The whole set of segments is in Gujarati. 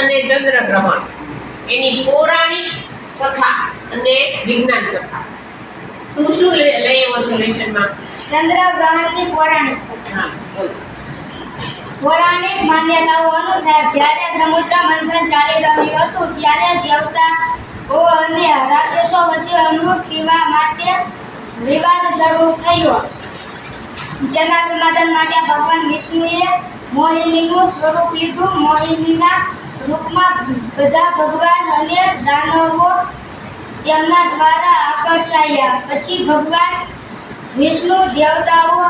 અને ચંદ્રગ્રહણ એની પૌરાણિક કથા અને વિજ્ઞાન કથા. તું શું લઈ આવ્યો છો લેશનમાં? ચંદ્રગ્રહણની પૌરાણિક કથા. પૌરાણિક માન્યતાઓ અનુસાર જ્યારે સમુદ્ર મંથન ચાલી રહ્યું હતું ત્યારે દેવતાઓ અને રાક્ષસો વચ્ચે અમૃત પીવા માટે વિવાદ શરૂ થયો. તેના સમાધાન માટે ભગવાન વિષ્ણુએ મોહિનીનું સ્વરૂપ લીધું. મોહિનીના રૂપમાં બધા ભગવાન અને દાનવો તેમના દ્વારા આકર્ષાયા. પછી ભગવાન વિષ્ણુ દેવતાઓ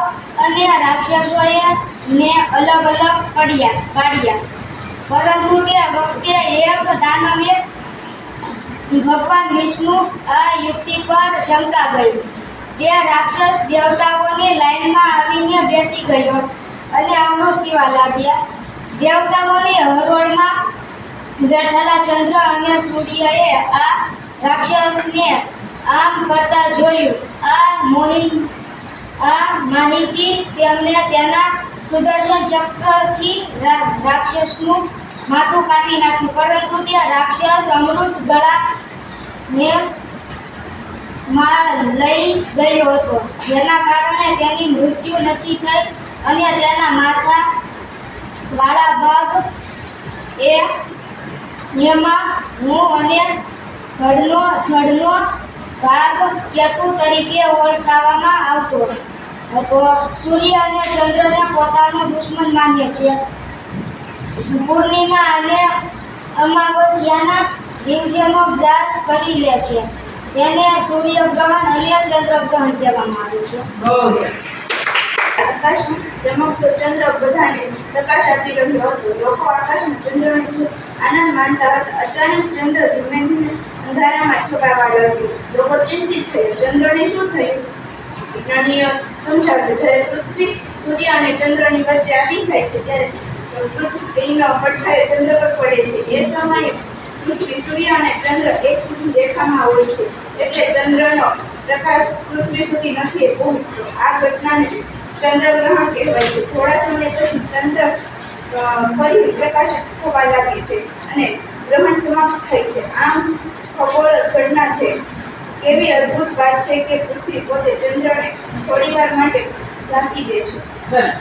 અને રાક્ષસોએ ને અલગ અલગ પડ્યા, પાડ્યા. પરંતુ તે વખતે એક દાનવે ભગવાન વિષ્ણુ આ યુક્તિ પર શંકા ગઈ. તે રાક્ષસ દેવતાઓની લાઈનમાં આવીને બેસી ગયો અને અમૃત પીવા લાગ્યા. દેવતાઓની હરોળમાં બેઠેલા ચંદ્ર અને સૂર્યએ આ રાક્ષસને આમ કરતા જોયું. આ મોહિન આ માહિતી તેમને તેના સુદર્શન ચક્રથી રાક્ષસનું માથું કાઢી નાખ્યું. પરંતુ તે રાક્ષસ અમૃત ગળા ને માં લઈ ગયો હતો, જેના કારણે તેની મૃત્યુ નથી થઈ અને તેના માથા વાળા ભાગ એ એમાં હું અને ધડનો ધડનો ભાગ કેતુ તરીકે ઓળખાવામાં આવતો. હતો સૂર્ય અને ચંદ્રને પોતાનો દુશ્મન માન્ય છે. પૂર્ણિમા અને અમાવસ્યાના દિવસેનો દાસ કરી લે છે. તેને સૂર્યગ્રહણ અને ચંદ્રગ્રહણ કહેવામાં આવે છે. આકાશમાં ચમકતો ચંદ્ર બધાને પ્રકાશ આપી રહ્યો હતો. લોકો આકાશમાં ચંદ્રને આનંદ માનતા હતા. અચાનક ચંદ્ર ધીમે ધીમે અંધારામાં છપાવા લાગ્યો. લોકો ચિંતિત છે ચંદ્રને શું થયું? વિજ્ઞાનીઓ સમજાવ્યું. જ્યારે પૃથ્વી, સૂર્ય અને ચંદ્રની વચ્ચે આવી જાય છે, ત્યારે પૃથ્વીનો પડછાયો ચંદ્ર પર પડે છે. એ સમયે પૃથ્વી, સૂર્ય અને ચંદ્ર એક સુધી રેખામાં હોય છે. એટલે ચંદ્રનો પ્રકાશ પૃથ્વી સુધી નથી પહોંચતો. આ ઘટનાને ચંદ્રગ્રહણ કહેવાય છે. થોડા સમય પછી ચંદ્ર ફરી પ્રકાશિત થવા લાગે છે અને ગ્રહણ સમાપ્ત થાય છે. આમ ખગોળ ઘટના છે. એવી અદ્ભુત વાત છે કે પૃથ્વી પોતે ચંદ્રને થોડી વાર માટે ઢાંકી દે છે. સરસ.